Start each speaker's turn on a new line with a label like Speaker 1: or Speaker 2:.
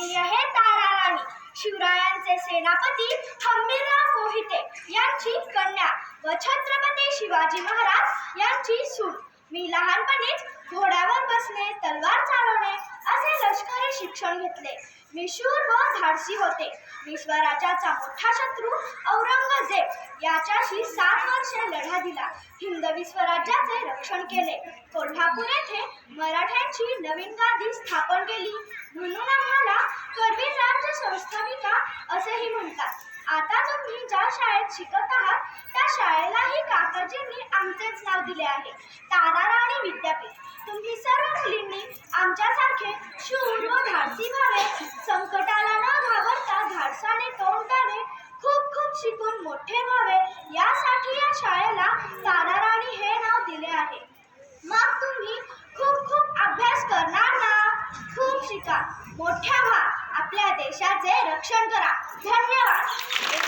Speaker 1: मी आहे तारा राणी. शिवरायांचे सेनापती हंबीरराव मोहिते यांची कन्या व छत्रपती शिवाजी महाराज यांची सूट मी लहानपणीच घोड्यावर बसणे तलवार चालवणे असे लष्करी शिक्षण घेतले. मी शूर व धाडसी होते. विश्वराजाचा मोठा शत्रू औरंगजेब याच्याशी सात वर्षे लढा दिला. हिंदवी स्वराज्याचे रक्षण केले. कोल्हापूर येथे मराठ्यांची नवीन गादी स्थापन केली. म्हणून संस्थानिका असेही म्हणतात. आता तुम्ही ज्या शाळेत शिकत आहात त्या शाळेलाही काकाजींनी आमचेच नाव दिले आहे. ताराराणी विद्यापीठ. तुम्ही सर्व मुलींनी आमच्यासारखे शूर व धाडसी व्हावे संकटाला न घाबरता धाडसाने तोंड द्यावे खूप खूप शिकून मोठे व्हावे यासाठी या शाळेला ताराराणी हे नाव दिले आहे. मग तुम्ही खूप खूप अभ्यास करणार ना? खूप शिका. मोठ्या व्हा. आपल्या देशाचे रक्षण करा. धन्यवाद.